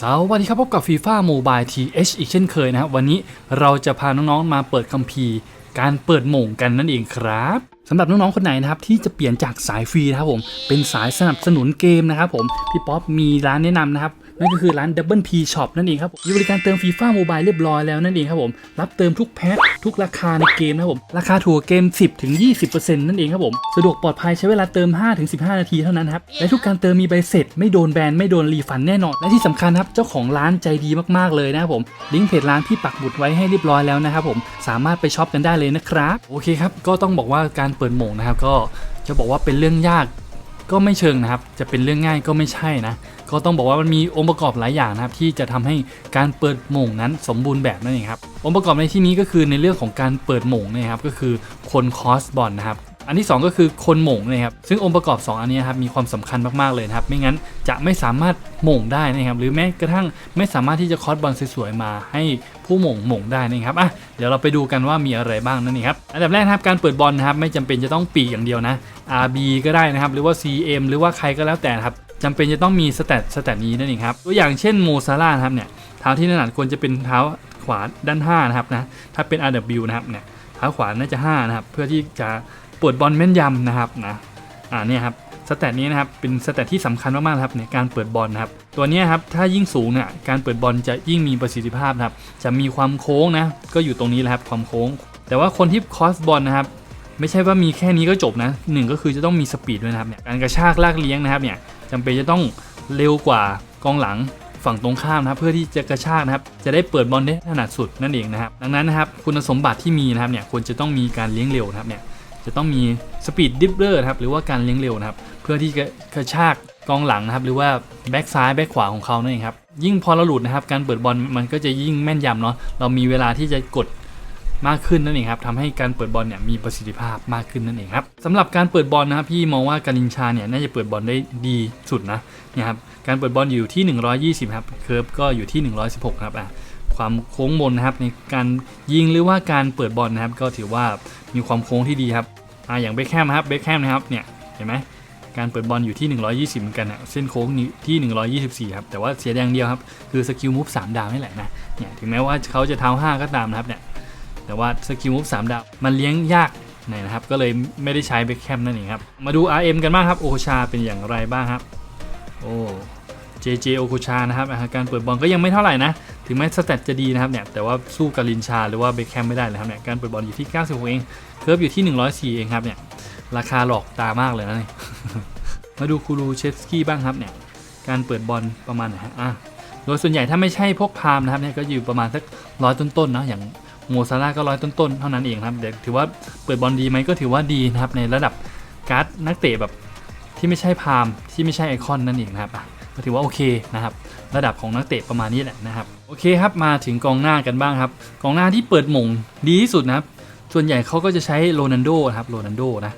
สวัสดีครับพบกับ FIFA Mobile TH อีกเช่นเคยนะครับวันนี้เราจะพาน้องๆมาเปิดคัมภีร์การเปิดหม่งกันนั่นเองครับสำหรับน้องๆคนไหนนะครับที่จะเปลี่ยนจากสายฟรีนะครับผมเป็นสายสนับสนุนเกมนะครับผมพี่ป๊อปมีร้านแนะนำนะครับ นั่นก็คือร้าน Double P Shop นั่นเองครับผมมีบริการเติม FIFA Mobile เรียบร้อยแล้วนั่นเองครับผมรับเติมทุกแพ็คทุกราคาในเกมนะครับผมราคาถูกกว่าเกม 10ถึง20%นั่นเองครับผมสะดวกปลอดภัยใช้เวลาเติม5ถึง15 นาทีเท่านั้นครับและทุกการเติมมีใบเสร็จ ไม่โดนแบนไม่โดนรีฟันแน่นอน และที่สำคัญครับเจ้าของร้านใจดีมากๆเลยนะครับผมลิงก์เพจร้านพี่ปักหมุดไว้ให้เรียบร้อยแล้วนะครับผมสามารถไปช็อปกันได้เลยนะครับโอเคครับก็ต้องบอกว่าการเปิดหม่งนะครับก็จะบอกว่าเป็นเรื่องยาก ก็ไม่เชิงนะครับ จะเป็นเรื่องง่ายก็ไม่ใช่นะ ก็ต้องบอกว่ามันมีองค์ประกอบหลายอย่างนะครับ ที่จะทำให้การเปิดหม่งนั้นสมบูรณ์แบบนั่นเองครับ องค์ประกอบในที่นี้ก็คือในเรื่องของการเปิดหม่งนะครับ ก็คือคนคอสบอลนะครับ อันที่ 2 ก็คือคนหม่งนะครับซึ่งองค์ประกอบ 2 อันนี้ครับมีความสำคัญมากๆเลยนะครับไม่งั้นจะไม่สามารถหม่งได้นะครับหรือแม้กระทั่งไม่สามารถที่จะคอสบอลสวยๆมาให้ผู้หม่งหม่งได้นะครับอะเดี๋ยวเราไปดูกันว่ามีอะไรบ้างนั่นเองครับอันดับแรกนะครับการเปิดบอลนะครับไม่จำเป็นจะต้องปีกอย่างเดียวนะ RB ก็ได้นะครับหรือว่า CM หรือว่าใครก็แล้วแต่ครับจำเป็นจะต้องมีสแตทสแตทนี้นั่นเองครับตัวอย่างเช่นโมซาร่าครับเนี่ยเท้าที่ถนัดควรจะเป็นเท้าขวาด้าน5นะครับนะถ้าเป็น RW นะครับเนี่ยเท้าขวาน่าจะ5นะครับเพื่อที่จะ ปวดบอลแม่นยำนะครับนะอ่าเนี่ยครับสแตทนี้นะครับเป็นสแตทที่สำคัญมากๆนะครับในการเปิดบอลนะครับตัวเนี้ยครับถ้ายิ่งสูงเนี่ยการเปิดบอลจะยิ่งมีประสิทธิภาพนะครับจะมีความโค้งนะก็อยู่ตรงนี้แหละครับความโค้ง แต่ว่าคนที่คอสบอลนะครับไม่ใช่ว่ามีแค่นี้ก็จบนะหนึ่งก็คือจะต้องมีสปีดด้วยนะครับเนี่ยการกระชากลากเลี้ยงนะครับเนี่ยจำเป็นจะต้องเร็วกว่ากองหลังฝั่งตรงข้ามนะครับเพื่อที่จะกระชากนะครับจะได้เปิดบอลได้ถนัดสุดนั่นเองนะครับดังนั้นนะครับคุณสมบัติที่มีนะครับเนี่ยควรจะต้องมีการเลี้ยงเร็วนะครับเนี่ย จะต้องมีสปีดดิฟเลอร์ครับหรือว่าการเลี้ยงเร็วนะครับเพื่อที่จะกระชากกองหลังนะครับหรือว่าแบ็กซ้ายแบ็กขวาของเขานั่นเองครับยิ่งพอเราหลุดนะครับการเปิดบอลมันก็จะยิ่งแม่นยำเนาะเรามีเวลาที่จะกดมากขึ้นนั่นเองครับทำให้การเปิดบอลเนี่ยมีประสิทธิภาพมากขึ้นนั่นเองครับสำหรับการเปิดบอลนะครับพี่มองว่าการินชาเนี่ยน่าจะเปิดบอลได้ดีสุดนะเนี่ยครับการเปิดบอลอยู่ที่ 120 ครับเคิร์ฟก็อยู่ที่ 116 ครับอะความโค้งมนนะครับในการยิงหรือว่าการเปิดบอลนะครับ ก็ถือว่ามีความโค้งที่ดีครับ อ่าอย่างเบคแฮมครับเบคแฮมนะครับเนี่ยเห็นไหมการเปิดบอลอยู่ที่ 120 เหมือนกันนะเส้นโค้งนี้ที่ 124 ครับ แต่ว่าเสียแดงเดียวครับ คือสกิลมูฟ3ดาวนี่แหละนะ เนี่ย ถึงแม้ว่าเขาจะเท้า5ก็ตามนะครับเนี่ย แต่ว่าสกิลมูฟ3ดาว มันเลี้ยงยากนะครับ ก็เลยไม่ได้ใช้เบคแคมนั่นเองครับ มาดู RM กันบ้างครับ โอโคชาเป็นอย่างไรบ้างครับ โอ้ JJ โอโคชานะครับ การเปิดบอลก็ยังไม่เท่าไหร่นะ ถึงแม้สแตทจะดีนะครับเนี่ยแต่ว่าสู้กาลินชาหรือว่าเบคแคมไม่ได้เลยครับเนี่ยการเปิดบอลอยู่ที่ 96 เองเคิร์ฟอยู่ที่ 104 เองครับเนี่ยราคาหลอกตามากเลยนะนี่มาดูคูรูเชฟสกี้บ้างครับเนี่ยการเปิดบอลประมาณไหนฮะอะโดยส่วนใหญ่ถ้าไม่ใช่พวกพามนะครับเนี่ยก็อยู่ประมาณสักร้อยต้นๆเนาะอย่างโมซาร่าก็ร้อยต้นๆเท่านั้นเองครับเดี๋ยวถือว่าเปิดบอลดีไหมก็ถือว่าดีนะครับในระดับการ์ดนักเตะแบบที่ไม่ใช่พามที่ไม่ใช่ไอคอนนั่นเองนะครับอะก็ถือว่าโอเคนะครับระดับของนักเตะประมาณนี้แหละนะครับ โอเคครับมาถึงกองหน้ากันบ้างครับ กองหน้าที่เปิดหม่งดีที่สุดนะครับ ส่วนใหญ่เขาก็จะใช้โรนัลโดนะครับโรนัลโดนะ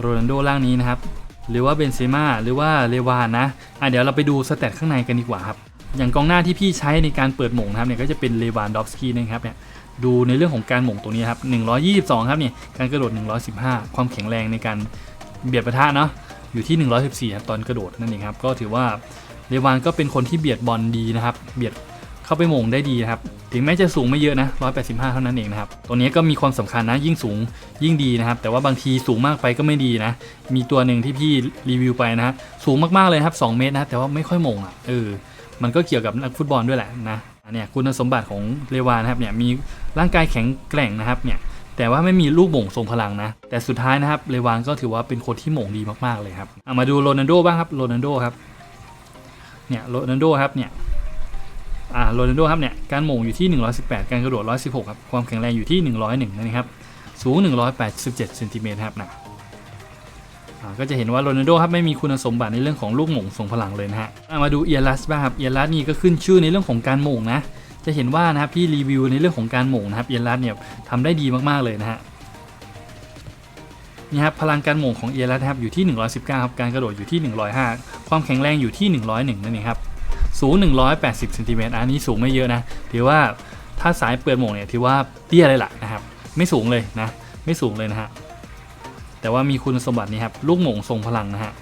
โรนัลโดล่างนี้นะครับ หรือว่าเบนเซม่าหรือว่าเลวานนะอะเดี๋ยวเราไปดูสเตตข้างในกันดีกว่าครับ อย่างกองหน้าที่พี่ใช้ในการเปิดหม่งนะครับเนี่ยก็จะเป็นเลวานดอฟสกี้นะครับเนี่ยดูในเรื่องของการหม่งตรงนี้ครับ 122 ครับเนี่ยการกระโดด 115 ความแข็งแรงในการเบียดประทะเนาะอยู่ที่ 114ครับตอนกระโดดนั่นเองครับก็ถือว่าเรวานก็เป็นคนที่เบียดบอลดีนะครับ เบียด เข้าไปหม่งได้ดีนะครับ ถึงแม้จะสูงไม่เยอะนะ 185 เท่านั้นเองนะครับ ตัวนี้ก็มีความสำคัญนะ ยิ่งสูงยิ่งดีนะครับ แต่ว่าบางทีสูงมากไปก็ไม่ดีนะ มีตัวหนึ่งที่พี่รีวิวไปนะสูงมากๆเลยครับ2เมตรนะ แต่ว่าไม่ค่อยหม่งอะ เออ มันก็เกี่ยวกับนักฟุตบอลด้วยแหละนะเนี่ยคุณสมบัติของเรวานะครับเนี่ยมีร่างกายแข็งแกร่งนะครับเนี่ยแต่ว่าไม่มีลูกหม่งทรงพลังนะ แต่สุดท้ายนะครับเรวานก็ถือว่าเป็นคนที่หม่งดีมากๆเลยครับเอามาดูโรนัลโดบ้างครับโรนัลโดครับเนี่ยโรนัลโดครับเนี่ย อ่าโรนัลโดครับเนี่ยการหม่งอยู่ที่ 118 การกระโดด 116 ครับ ความแข็งแรงอยู่ที่ 101 นะครับ สูง 187เซนติเมตรครับนะอ่าก็จะเห็นว่าโรนัลโดครับไม่มีคุณสมบัติในเรื่องของลูกหม่งทรงพลังเลยนะฮะมาดูเอียรัสบ้างครับเอียรัสนี่ก็ขึ้นชื่อในเรื่องของการหม่งนะจะเห็นว่านะครับพี่รีวิวในเรื่องของการหม่งนะครับเอียรัสเนี่ยทำได้ดีมากๆเลยนะฮะนี่ครับพลังการหม่งของเอียรัสครับอยู่ที่ 119ครับการกระโดดอยู่ที่ 105 ความแข็งแรงอยู่ที่ 101นั่นเองครับ สูง 180เซนติเมตรอันนี้สูงไม่เยอะนะถือว่าถ้าสายเปิดหม่งเนี่ยถือว่าเตี้ยเลยล่ะนะครับ ไม่สูงเลยนะ ไม่สูงเลยนะฮะแต่ว่ามีคุณสมบัตินี้ครับลูกหม่งทรงพลังนะฮะ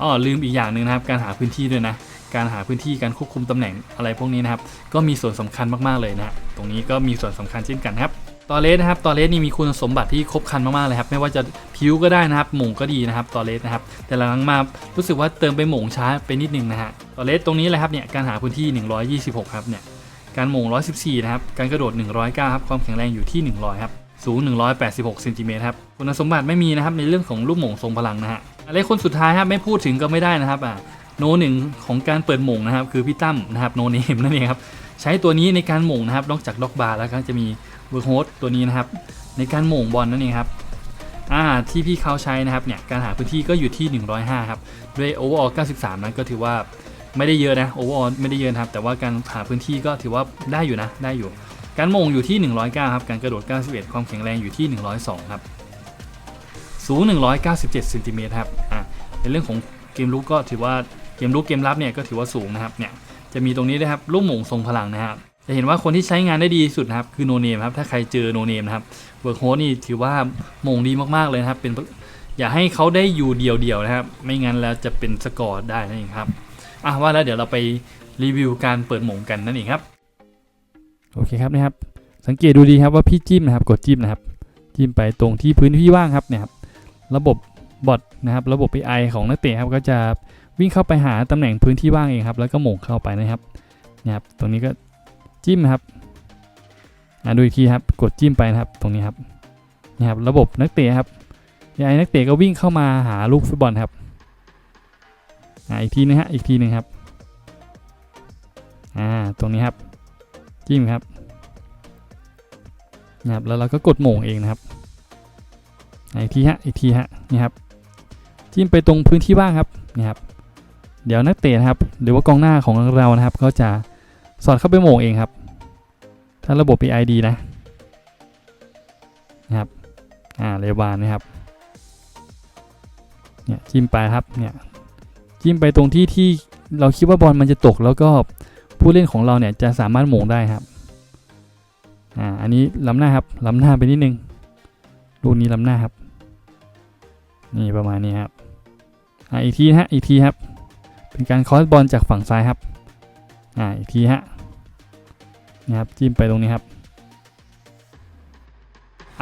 อ๋อลืมอีกอย่างหนึ่งนะครับ การหาพื้นที่ด้วยนะ การหาพื้นที่การควบคุมตำแหน่งอะไรพวกนี้นะครับ ก็มีส่วนสำคัญมากๆเลยนะฮะตรงนี้ก็มีส่วนสำคัญเช่นกันครับ ตอเลสนะครับ ตอเลสนี่มีคุณสมบัติที่ครบครันมากๆเลยครับ ไม่ว่าจะผิวก็ได้นะครับ หม่งก็ดีนะครับ ตอเลสนะครับ แต่หลังมารู้สึกว่าเติมไปหม่งช้าไปนิดนึงนะฮะ ตอเลสตรงนี้แหละครับเนี่ย การหาพื้นที่ 126 ครับเนี่ย การหม่ง 114 นะครับ การกระโดด 109 ครับ ความแข็งแรงอยู่ที่ 100 ครับ สูง 186เซนติเมตรครับ คุณสมบัติไม่มีนะครับ ในเรื่องของลูกหม่งทรงพลังนะฮะอะไรคนสุดท้ายครับไม่พูดถึงก็ไม่ได้นะครับอ่าโนหนึ่งของการเปิดหม่งนะครับ คือพี่ตั้มนะครับ โนเนมนั่นเองครับ ใช้ตัวนี้ในการหม่งนะครับ นอกจากด็อกบาร์แล้วก็จะมี เวิร์กโฮสตัวนี้นะครับ ในการหม่งบอลนั่นเองครับอ่าที่พี่เขาใช้นะครับเนี่ยการหาพื้นที่ก็อยู่ที่ 105 ครับ ด้วยโอเวอร์ออล93 นั้นก็ถือว่าไม่ได้เยอะนะโอเวอร์ออลไม่ได้เยอะครับ แต่ว่าการหาพื้นที่ก็ถือว่าได้อยู่นะได้อยู่ การหม่งอยู่ที่ 109 ครับ การกระโดด 91 ความแข็งแรงอยู่ที่ 102 ครับ สูง 197เซนติเมตรครับอ่าในเรื่องของเกมลุกก็ถือว่าเกมลุกเกมรับเนี่ยก็ถือว่าสูงนะครับเนี่ยจะมีตรงนี้ด้วยครับลูกหม่งทรงพลังนะครับ จะเห็นว่าคนที่ใช้งานได้ดีที่สุดนะครับคือโนเนมครับถ้าใครเจอโนเนมนะครับเวิร์กโฮสนี่ถือว่ามงดีมากๆเลยนะครับ เป็นอย่าให้เขาได้อยู่เดียวๆนะครับ ไม่งั้นแล้วจะเป็นสกอร์ได้นั่นเองครับอะว่าแล้วเดี๋ยวเราไปรีวิวการเปิดโมงกันนั่นเองครับโอเคครับนะครับ สังเกตดูดีครับว่าพี่จิ้มนะครับ กดจิ้มนะครับ จิ้มไปตรงที่พื้นที่ว่างครับเนี่ยครับระบบบอทนะครับ ระบบ AI ของนักเตะครับก็จะวิ่งเข้าไปหาตำแหน่งพื้นที่ว่างเองครับ แล้วก็หม่งเข้าไปนะครับเนี่ยครับ ตรงนี้ก็ จิ้มนะครับอ่าดูอีกทีครับกดจิ้มไปนะครับตรงนี้ครับนี่ครับระบบนักเตะครับยายนักเตะก็วิ่งเข้ามาหาลูกฟุตบอลครับอ่าอีกทีนะฮะอีกทีหนึ่งครับอ่าตรงนี้ครับจิ้มครับนะครับแล้วเราก็กดโหม่งเองนะครับอ่าอีกทีฮะอีกทีฮะนี่ครับจิ้มไปตรงพื้นที่ว่างครับนี่ครับเดี๋ยวนักเตะนะครับ หรือว่ากองหน้าของเรานะครับก็จะ สอดเข้าไปโหม่งเองครับ ถ้าระบบ AI ดีนะนะครับอ่าเลวานนะครับเนี่ยจิ้มไปครับเนี่ยจิ้มไปตรงที่ที่เราคิดว่าบอลมันจะตกแล้วก็ผู้เล่นของเราเนี่ยจะสามารถโหม่งได้ครับอ่าอันนี้ล้ำหน้าครับล้ำหน้าไปนิดนึงลูกนี้ล้ำหน้าครับ นี่ประมาณนี้ครับอ่าอีกทีฮะอีกทีครับ เป็นการคอสบอลจากฝั่งซ้ายครับ อ่าอีกทีฮะนะครับจิ้มไปตรงนี้ครับ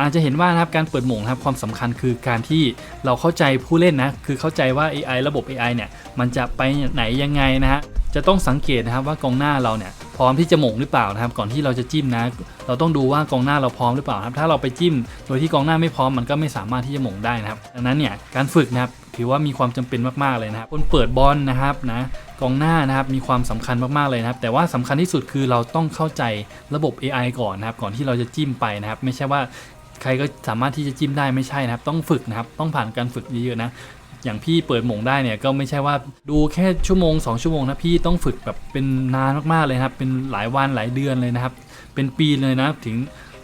อาจจะเห็นว่านะครับการเปิดหม่งนะครับความสำคัญคือการที่เราเข้าใจผู้เล่นนะคือเข้าใจว่า AI ระบบ AI เนี่ยมันจะไปไหนยังไงนะฮะจะต้องสังเกตนะครับว่ากองหน้าเราเนี่ยพร้อมที่จะหม่งหรือเปล่านะครับ ก่อนที่เราจะจิ้มนะ เราต้องดูว่ากองหน้าเราพร้อมหรือเปล่าครับถ้าเราไปจิ้ม โดยที่กองหน้าไม่พร้อมมันก็ไม่สามารถที่จะหม่งได้นะครับดังนั้นเนี่ยการฝึกนะครับ ถือว่ามีความจำเป็นมากๆเลยนะครับคนเปิดบอลนะครับนะกองหน้านะครับมีความสำคัญมากๆเลยนะครับ แต่ว่าสำคัญที่สุดคือเราต้องเข้าใจระบบ AI ก่อนนะครับ ก่อนที่เราจะจิ้มไปนะครับ ไม่ใช่ว่าใครก็สามารถที่จะจิ้มได้ไม่ใช่นะครับ ต้องฝึกนะครับ ต้องผ่านการฝึกเยอะๆนะอย่างพี่เปิดหมงได้เนี่ยก็ไม่ใช่ว่าดูแค่ชั่วโมง 2 ชั่วโมงนะพี่ต้องฝึกแบบเป็นนานมากๆเลยนะครับเป็นหลายวันหลายเดือนเลยนะครับ เป็นปีเลยนะถึง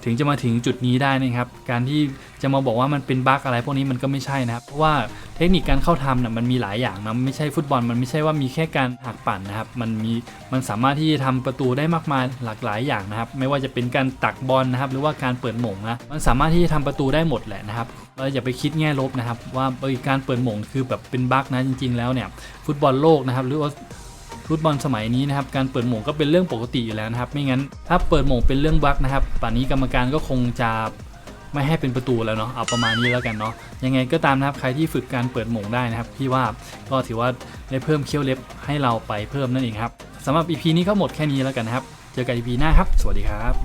ถึงจะมาถึงจุดนี้ได้นะครับ การที่จะมาบอกว่ามันเป็นบั๊กอะไรพวกนี้มันก็ไม่ใช่นะครับ เพราะว่าเทคนิคการเข้าทำนะมันมีหลายอย่างนะไม่ใช่ฟุตบอลมันไม่ใช่ว่ามีแค่การหักปั่นนะครับ มันมีมันสามารถที่จะทำประตูได้มากมายหลากหลายอย่างนะครับ ไม่ว่าจะเป็นการตักบอลนะครับ หรือว่าการเปิดหม่งนะมันสามารถที่จะทำประตูได้หมดแหละนะครับเราอย่าไปคิดแง่ลบนะครับ ว่าเออการเปิดหม่งคือแบบเป็นบั๊กนะจริง ๆ แล้วเนี่ยฟุตบอลโลกนะครับหรือว่า ฟุตบอลสมัยนี้นะครับการเปิดหม่งก็เป็นเรื่องปกติอยู่แล้วนะครับ ไม่งั้นถ้าเปิดหม่งเป็นเรื่องบั๊กนะครับป่านนี้กรรมการก็คงจะไม่ให้เป็นประตูแล้วเนาะเอาประมาณนี้แล้วกันเนาะยังไงก็ตามนะครับใครที่ฝึกการเปิดหม่งได้นะครับพี่ว่าก็ถือว่าได้เพิ่มเคี้ยวเล็บให้เราไปเพิ่มนั่นเองครับสำหรับ EP นี้ก็หมดแค่นี้แล้วกันนะครับ เจอกัน EP หน้าครับ สวัสดีครับ